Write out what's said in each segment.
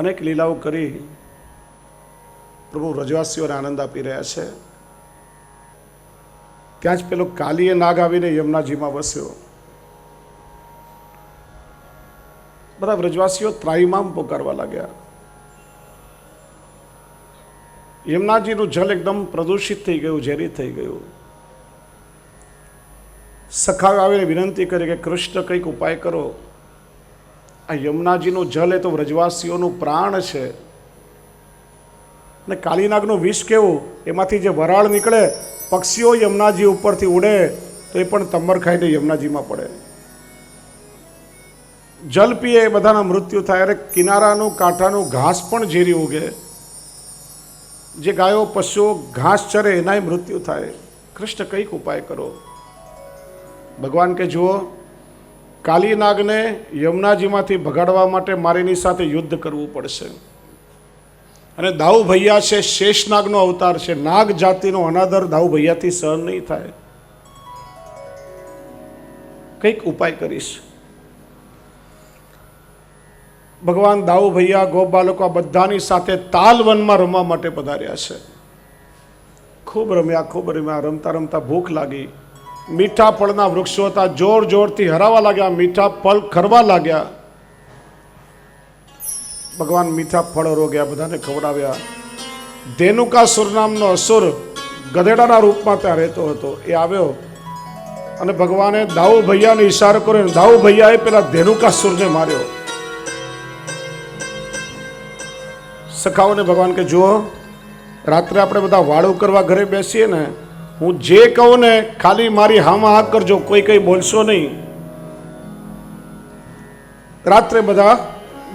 અનેક લીલાઓ કરી પ્રભુ રજવાસીઓને આનંદ આપી રહ્યા છે. ત્યાં જ પેલો કાલીએ નાગ આવીને યમુનાજીમાં વસ્યો. બધા વ્રજવાસીઓ ત્રાઈમામ પોકારવા લાગ્યા. યમુનાજીનું જલ એકદમ પ્રદૂષિત થઈ ગયું, ઝેરી થઈ ગયું. સખાવે આવીને વિનંતી કરી કે કૃષ્ણ કંઈક ઉપાય કરો. આ યમુનાજીનું જલ એ તો વ્રજવાસીઓનું પ્રાણ છે. અને કાલીનાગનું વિષ કેવું? એમાંથી જે વરાળ નીકળે, પક્ષીઓ યમુનાજી ઉપરથી ઉડે, તો એ પણ તમર ખાઈને યમુનાજીમાં પડે. જલ પીએ એ બધાના મૃત્યુ થાય, અરે કિનારાનું, કાંઠાનું ઘાસ પણ ઝેરી ઉગે. જે ગાયો, પશુઓ ઘાસ ચરે, એનાય મૃત્યુ થાય. કૃષ્ણ કંઈક ઉપાય કરો. ભગવાન કે જુઓ કાલીનાગને યમુનાજીમાંથી ભગાડવા માટે મારીની સાથે યુદ્ધ કરવું પડશે. અને દાઉ ભૈયા છે શેષનાગનો અવતાર છે. નાગ જાતિનો અનાદર દાઉ ભૈયાથી સહન નહીં થાય. કંઈક ઉપાય કરીશ. ભગવાન દાઉ ભૈયા ગોપ બાળકો આ બધાની સાથે તાલવનમાં રમવા માટે પધાર્યા છે. ખૂબ રમ્યા ખૂબ રમ્યા. રમતા રમતા ભૂખ લાગી. મીઠા ફળના વૃક્ષો હતા. જોર જોરથી હરાવા લાગ્યા મીઠા ફળ ખરવા લાગ્યા. ભગવાન મીઠા ફળ રોગ્યા, બધાને ખવડાવ્યા. ધેનુકાસુર નામનો અસુર ગધેડાના રૂપમાં ત્યાં રહેતો હતો. એ આવ્યો અને ભગવાને દાઉ ભૈયાને ઈશારો કર્યો દાઉ ભૈયાએ પેલા ધેનુકાસુરને માર્યો. સખાઓને ભગવાન કે, જુઓ, રાત્રે આપણે બધા વાળું કરવા ઘરે બેસીએ ને હું જે કહું ને ખાલી મારી હામાં હા કરજો, કોઈ કંઈ બોલશો નહીં. રાત્રે બધા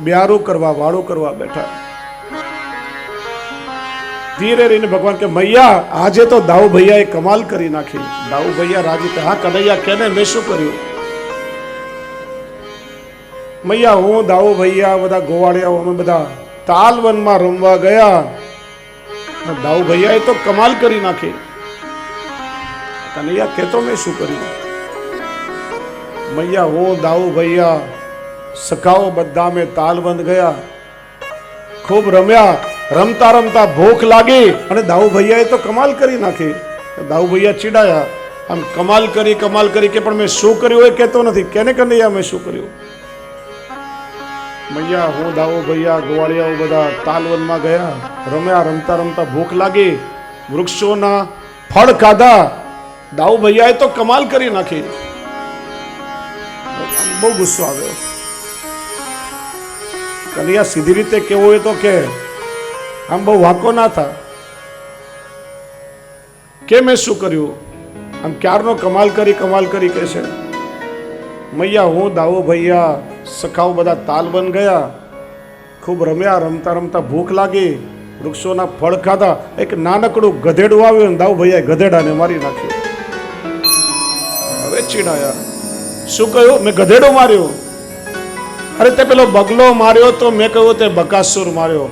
બ્યારું કરવા, વાળું કરવા બેઠા. ધીરે રહીને ભગવાન કે, મૈયા, આજે તો દાઉ ભૈયાએ કમાલ કરી નાખી. દાઉ ભૈયા રાજી હા, કનૈયા, કેને, મેં શું કર્યું? મૈયા, હું દાઉ ભૈયા, બધા ગોવાળિયાઓ, અમે બધા તાલવનમાં રમવા ગયા. દાઉ ભૈયાએ તો કમાલ કરી નાખી. કનૈયા કહેતો મેં શું કર્યું? મૈયા હો દાઉ ભૈયા, સખાઓ બધા મેં તાલબંધ ગયા. ખૂબ રમ્યા, રમતા રમતા ભૂખ લાગી અને દાઉ ભૈયાએ તો કમાલ કરી નાખી. દાઉ ભૈયા ચીડાયા. આમ કમાલ કરી કમાલ કરી કે પણ મેં શું કર્યું એ કહેતો નથી. કેને કનૈયા મેં શું કર્યું? મૈયા હું દાવો ભૈયા, ગોવાળિયાઓ બધા તાલવનમાં ગયા. રમ્યા, રમતા રમતા ભૂખ લાગી. વૃક્ષોના ફળ ખાધા. દાઉ ભૈયાએ તો કમાલ કરી નાખી. બહુ ગુસ્સો આવ્યો. કલિયા સીધી રીતે કેવું હોય તો કે આમ બહુ વાંકો ના થા. કે મેં શું કર્યું? આમ ક્યારનો કમાલ કરી કમાલ કરી કે છે. મૈયા, હું દાવો ભૈયા સખાઓ બધા તાલ બન ગયા. ખૂબ રમ્યા, રમતા રમતા ભૂખ લાગી. વૃક્ષોના ફળ ખાધા. એક નાનકડું ગધેડું આવ્યું ને દાવ ભૈયાએ ગધેડાને મારી નાખ્યું. ચીડાયા. શું કહ્યું? મેં ગધેડો માર્યો. અરે તે પેલો બગલો માર્યો તો મેં કહ્યું તે બકાસુર માર્યો.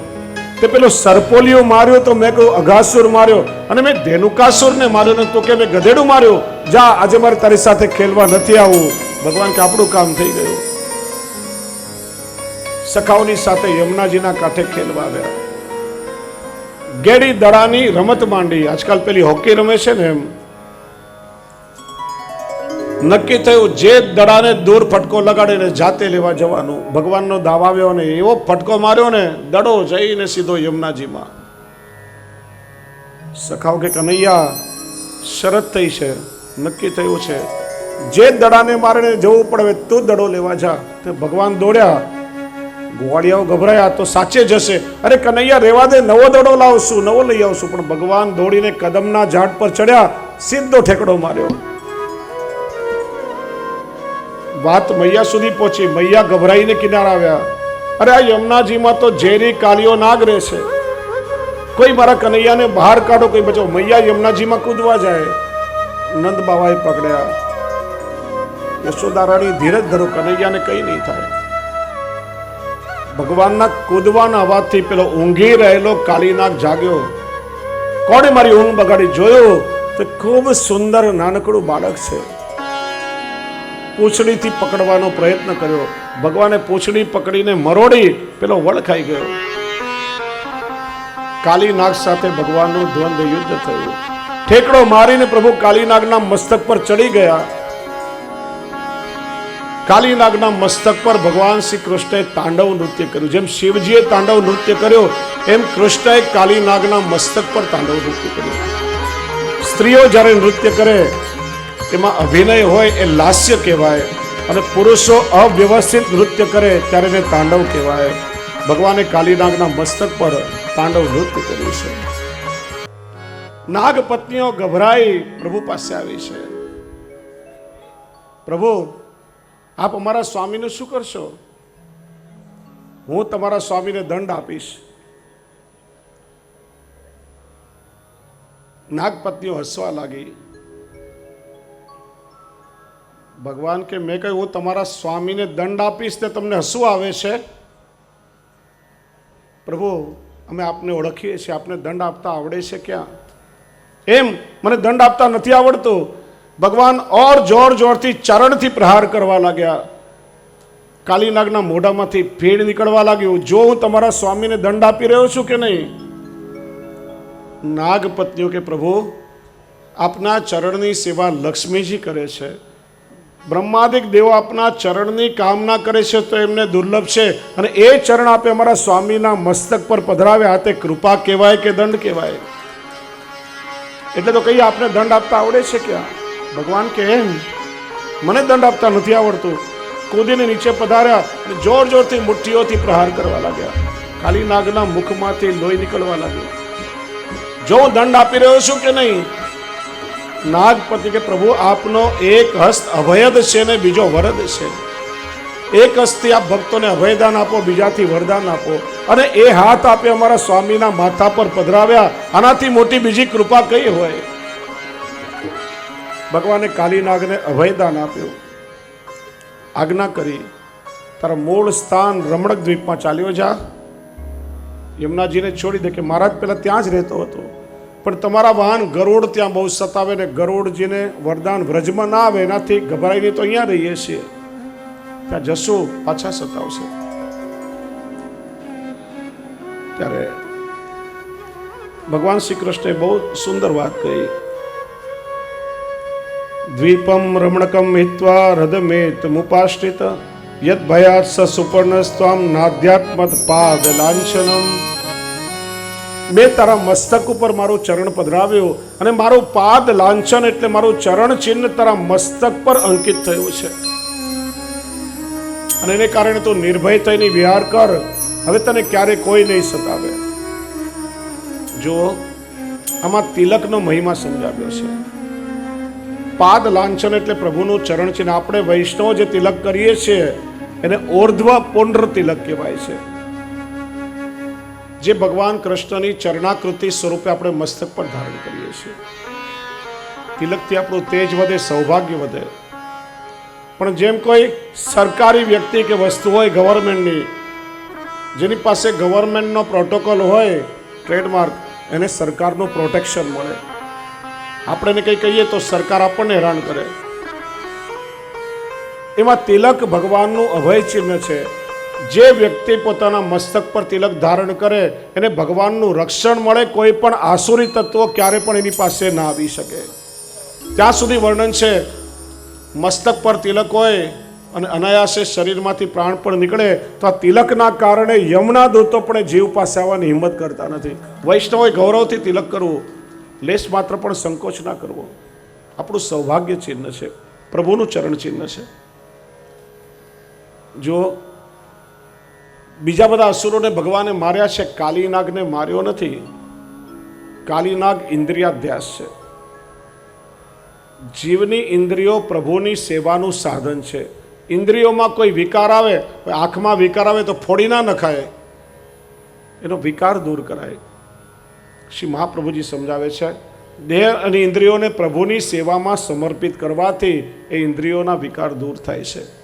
તે પેલો સરપોલિયો માર્યો તો મેં કહ્યું અઘાસુર માર્યો. અને મેં ધેનુકાસુરને માર્યો ને તો કે મેં ગધેડું માર્યો. જા, આજે મારે તારી સાથે ખેલવા નથી આવવું ભગવાન કે આપણું કામ થઈ ગયું. સખાઓની સાથે યમુનાજીના કાંઠે ખેલવા આવ્યા. ગેડી દડાની રમત માંડી. આજકાલ પેલી હોકી રમે છે ને એમ. નક્કી થયું જે દડાને દૂર ફટકો લગાડીને જાતે લેવા જવાનું. ભગવાનનો દાવ આવ્યો ને એવો ફટકો માર્યો ને, દડો જઈને સીધો યમુનાજીમાં. સખાવ કે, કનૈયા, શરત થઈ છે, નક્કી થયું છે. જે દડાને મારીને જવું પડે, તું દડો લેવા જા. તે ભગવાન દોડ્યા. ગોવાળિયાઓ ગભરાયા, તો સાચે જશે. અરે કનૈયા, રેવા દે, નવો દડો લાવશું, નવો લઈ આવશું. પણ ભગવાન દોડીને કદમના ઝાડ પર ચડ્યા, સીધો ઠેકડો માર્યો. વાત મૈયા સુધી પહોંચી. મૈયા ગભરાઈને કિનારા આવ્યા. અરે આ યમુનાજીમાં તો ઝેરી કાલીઓ નાગ રહેશે કોઈ મારા કનૈયાને બહાર કાઢો કોઈ બચાવો. મૈયા યમુનાજીમાં કૂદવા જાય. નંદ બાવાએ પકડ્યા. યશોદારાણી ધીરજ ધરો, કનૈયાને કઈ નહીં થાય. ભગવાનના કૂદવાના અવાજથી પેલો ઊંઘી રહેલો કાળીનાગ જાગ્યો. કોણે મારી ઊંઘ બગાડી? જોયો તો ખૂબ સુંદર નાનકડું બાળક છે. પૂંછડીથી પકડવાનો પ્રયત્ન કર્યો. ભગવાને પૂંછડી પકડીને મરોડી પેલો વળ ગયો. કાલીનાગ સાથે ભગવાનનું દ્વંદ યુદ્ધ થયું. ઠેકડો મારીને પ્રભુ કાલીનાગના મસ્તક પર ચડી ગયા. કાલીનાગના મસ્તક પર ભગવાન શ્રી કૃષ્ણએ તાંડવ નૃત્ય કર્યું. જેમ શિવજીએ તાંડવ નૃત્ય કર્યો, એમ કૃષ્ણએ કાલીનાગના મસ્તક પર તાંડવ નૃત્ય કર્યું. સ્ત્રીઓ જ્યારે નૃત્ય કરે એમાં અભિનય હોય એ લાસ્ય કહેવાય અને પુરુષો અવ્યવસ્થિત નૃત્ય કરે ત્યારે એને તાંડવ કહેવાય. ભગવાને કાલીનાગના મસ્તક પર તાંડવ નૃત્ય કર્યું છે. નાગ પત્નીઓ ગભરાઈ પ્રભુ પાસે આવી છે. પ્રભુ, આપ અમારા સ્વામીને શું કરશો? હું તમારા સ્વામીને દંડ આપીશ. નાગપત્નીઓ હસવા લાગી. ભગવાન કે મેં કહ્યું, હું તમારા સ્વામીને દંડ આપીશ તે તમને હસવું આવે છે? પ્રભુ, અમે આપને ઓળખીએ છીએ, આપને દંડ આપતા આવડે છે ક્યાં? એમ? મને દંડ આપતા નથી આવડતું. ભગવાન ઓર જોર જોરથી ચરણથી પ્રહાર કરવા લાગ્યા. કાલીનાગના મોઢામાંથી ભીડ નીકળવા લાગ્યું જો હું તમારા સ્વામીને દંડ આપી રહ્યો છું કે નહીં? નાગપત્નીઓ કે પ્રભુ, આપના ચરણની સેવા લક્ષ્મીજી કરે છે. બ્રહ્માદિક દેવો આપના ચરણની કામના કરે છે તો એમને દુર્લભ છે. અને એ ચરણ આપે અમારા સ્વામીના મસ્તક પર પધરાવ્યા તે કૃપા કહેવાય કે દંડ કહેવાય? એટલે તો કહીએ આપને દંડ આપતા આવડે છે ક્યાં ભગવાન કે એમ, મને દંડ આપતા નથી આવડતું. કૂદીને નીચે પધાર્યા અને જોર જોરથી મુઠ્ઠીઓથી પ્રહાર કરવા લાગ્યા. કાલી નાગના મુખમાંથી લોહી નીકળવા લાગ્યું. જો દંડ આપી રહ્યો છું કે નહીં? નાગપતિ કે પ્રભુ આપનો એક હસ્ત અભયદ છે ને બીજો વરદ છે. એક હસ્તથી આપ ભક્તોને અભયદાન આપો, બીજાથી વરદાન આપો. અને એ હાથ આપે અમારા સ્વામીના માથા પર પધરાવ્યા. આનાથી મોટી બીજી કૃપા કઈ હોય? ભગવાને કાલીનાગને અભયદાન આપ્યું. આજ્ઞા કરી, તારા મૂળ સ્થાન રમણક દ્વીપમાં ચાલ્યો જા. યમુનાજીને છોડી દે કે મહારાજ પહેલાં ત્યાં જ રહેતો હતો. પણ તમારા વાહન ગરોડ ત્યાં બહુ સતાવે ને ગરોડજીને વરદાન વ્રજમાં ના આવે, એનાથી ગભરાઈને તો અહીંયા રહીએ છીએ. ત્યાં જશો, પાછા સતાવશે. ત્યારે ભગવાન શ્રી કૃષ્ણે બહુ સુંદર વાત કહી. દ્વીપમ રમણકમ હિત્વા હૃદમેત મુપાશ્રિત, યદ ભયાત સ સુપર્ણ સ્વામ નાધ્યાત્મત પાદ લાંછનમ. મેં તારા મસ્તક ઉપર મારું ચરણ પધરાવ્યો અને મારો પાદ લાંછન એટલે મારું ચરણ ચિહ્ન તારા મસ્તક પર અંકિત થયું છે. અને એને કારણે તું નિર્ભય થઈને વિહાર કર. હવે તને ક્યારે કોઈ નહીં સતાવે. જો આમાં તિલકનો મહિમા સમજાવ્યો છે. પાદ લાંછન એટલે પ્રભુનું ચરણ ચિહ્ન. આપણે વૈષ્ણવ જે તિલક કરીએ છીએ, એને ઓર્ધ્વ પુંડ્ર તિલક કહેવાય છે. જે ભગવાન કૃષ્ણની ચરણાકૃતિ સ્વરૂપે આપણે મસ્તક પર ધારણ કરીએ છીએ. તિલકથી આપણું તેજ વધે, સૌભાગ્ય વધે. પણ જેમ કોઈ સરકારી વ્યક્તિ કે વસ્તુ હોય ગવર્મેન્ટની, જેની પાસે ગવર્મેન્ટનો પ્રોટોકોલ હોય, ટ્રેડમાર્ક, એને સરકારનું પ્રોટેક્શન મળે. આપણે એને કંઈ કહીએ તો સરકાર આપણને હેરાન કરે. એમાં તિલક ભગવાનનું અભય ચિહ્ન છે. જે વ્યક્તિ પોતાના મસ્તક પર તિલક ધારણ કરે, એને ભગવાનનું રક્ષણ મળે, કોઈ પણ આસુરી તત્વો ક્યારે પણ એની પાસે ના આવી શકે. ત્યાં સુધી વર્ણન છે, મસ્તક પર તિલક હોય અને અનાયાસે શરીરમાંથી પ્રાણ પણ નીકળે, તો આ તિલકના કારણે યમના દૂતો પણ જીવ પાસે આવવાની હિંમત કરતા નથી. વૈષ્ણવોએ ગૌરવથી તિલક કરવું લેશ માત્ર પણ સંકોચ ના કરવો. આપણું સૌભાગ્ય ચિહ્ન છે, પ્રભુનું ચરણ ચિહ્ન છે. જો બીજા બધા અસુરોને ભગવાને માર્યા છે, કાલીનાગને માર્યો નથી. કાલીનાગ ઇન્દ્રિયાધ્યાસ છે. જીવની ઇન્દ્રિયો પ્રભુની સેવાનું સાધન છે. ઇન્દ્રિયોમાં કોઈ વિકાર આવે આંખમાં વિકાર આવે તો ફોડી ના નખાય. એનો વિકાર દૂર કરાય. શ્રી મહાપ્રભુજી સમજાવે છે, દેહ અને ઇન્દ્રિયોને પ્રભુની સેવામાં સમર્પિત કરવાથી એ ઇન્દ્રિયોના વિકાર દૂર થાય છે.